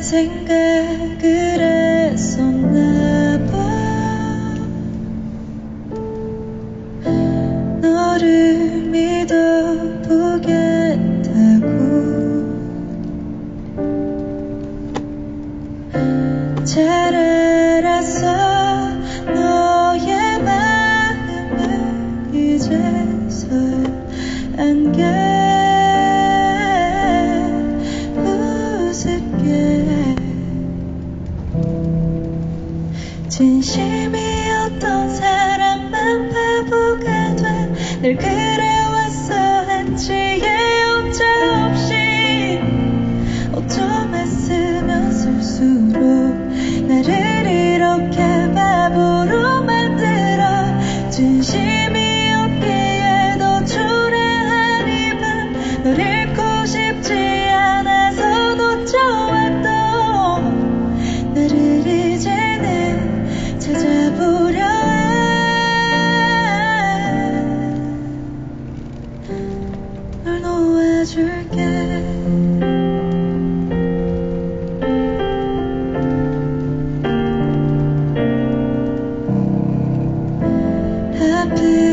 난 생각을 했었나 봐. 너를 믿어보겠다고. 잘 알았어 너의 마음을 이제서야 안게 진심이었던 사람만 바보가 돼늘 그래왔어 한치의 옥자 없이. 어쩌면 쓰면 쓸수록 나를 이렇게 바보로 만들어. 진심이었기에 더 초라한 이밤 널 잃고 싶지 Forget. happy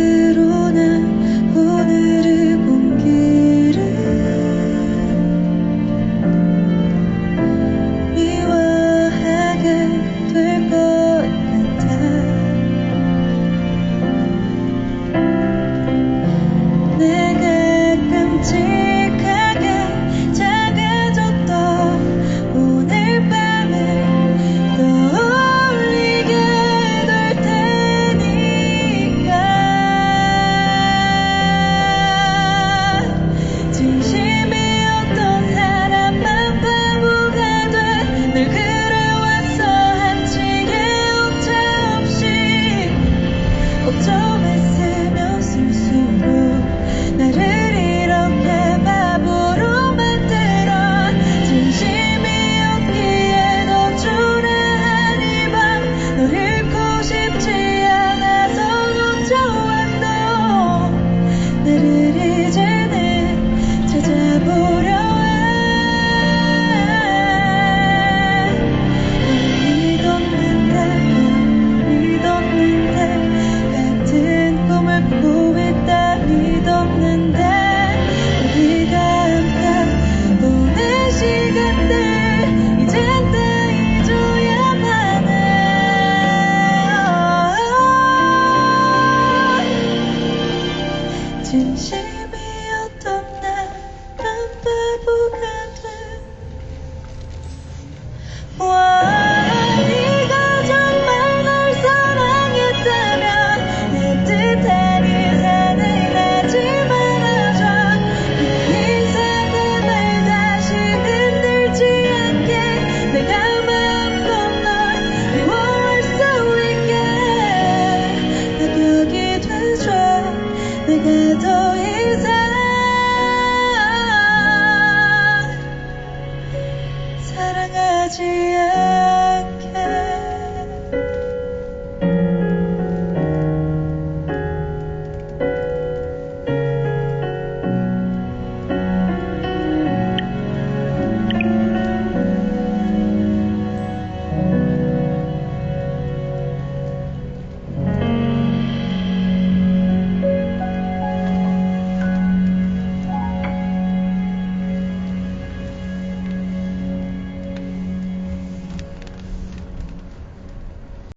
the